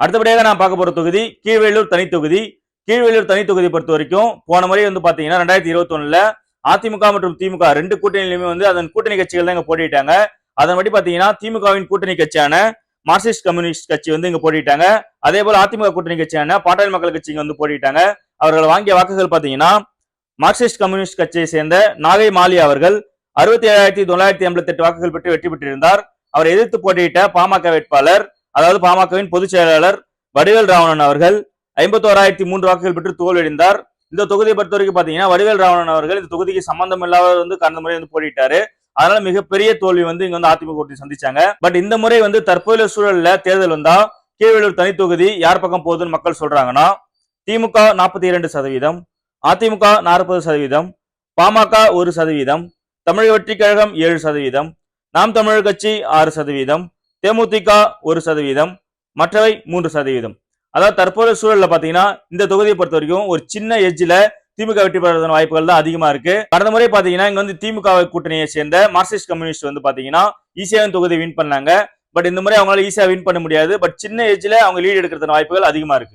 அடுத்தபடியாக நான் பார்க்க போற தொகுதி கீழ்வேலூர் தனி தொகுதி. கீழ்வேலூர் தனித்தொகுதி பொறுத்த வரைக்கும் போன முறை வந்து பாத்தீங்கன்னா ரெண்டாயிரத்தி இருபத்தி அதிமுக மற்றும் திமுக ரெண்டு கூட்டணியிலுமே வந்து அதன் கூட்டணி கட்சிகள் தான் இங்க போட்டிட்டாங்க அதன்படி பாத்தீங்கன்னா திமுகவின் கூட்டணி கட்சியான மார்க்சிஸ்ட் கம்யூனிஸ்ட் கட்சி வந்து இங்க போட்டிட்டாங்க அதே போல அதிமுக கூட்டணி கட்சியான பாட்டாளி மக்கள் கட்சி இங்க வந்து போட்டிட்டாங்க அவர்கள் வாங்கிய வாக்குகள் பாத்தீங்கன்னா மார்க்சிஸ்ட் கம்யூனிஸ்ட் கட்சியை சேர்ந்த நாகை மாலி அவர்கள் அறுபத்தி ஏழாயிரத்தி தொள்ளாயிரத்தி எண்பத்தி எட்டு வாக்குகள் பெற்று வெற்றி பெற்றிருந்தார். அவரை எதிர்த்து போட்டியிட்ட பாமக வேட்பாளர் அதாவது பாமகவின் பொதுச் செயலாளர் வடிவேல் ராவணன் அவர்கள் ஐம்பத்தோராயிரத்தி மூன்று வாக்குகள் பெற்று தோல்வியடைந்தார். இந்த தொகுதியை பொறுத்த வரைக்கும் பாத்தீங்கன்னா வடிவேல் ராவணன் அவர்கள் இந்த தொகுதிக்கு சம்பந்தம் இல்லாதவர் வந்து கடந்த முறை வந்து போட்டிட்டாரு அதனால மிகப்பெரிய தோல்வி வந்து இங்க வந்து அதிமுக கூட்டணி சந்திச்சாங்க. பட் இந்த முறை வந்து தற்போதைய சூழல்ல தேர்தல் வந்தா கீழ்வேலூர் தனி தொகுதி யார் பக்கம் போகுதுன்னு மக்கள் சொல்றாங்கன்னா திமுக நாற்பத்தி இரண்டு சதவீதம் அதிமுக நாற்பது சதவீதம் பாமக ஒரு சதவீதம் தமிழக வெற்றி கழகம் ஏழு சதவீதம் நாம் தமிழர் கட்சி ஆறு சதவீதம் தேமுதிக ஒரு சதவீதம் மற்றவை மூன்று சதவீதம். அதாவது தற்போதைய சூழல்ல பாத்தீங்கன்னா இந்த தொகுதியை பொறுத்த வரைக்கும் ஒரு சின்ன எட்ஜ்ல திமுக வெற்றி பெறுவதற்கான வாய்ப்புகள் தான் அதிகமா இருக்கு. கடந்த முறை பாத்தீங்கன்னா இங்க வந்து திமுக கூட்டணியை சேர்ந்த மார்க்சிஸ்ட் கம்யூனிஸ்ட் வந்து பாத்தீங்கன்னா ஈஸியா தொகுதி வின் பண்ணாங்க. பட் இந்த முறை அவங்களால ஈஸியா வின் பண்ண முடியாது. பட் சின்ன ஏஜ்ல அவங்க லீட் எடுக்கிறதுக்கான வாய்ப்புகள் அதிகமா இருக்கு.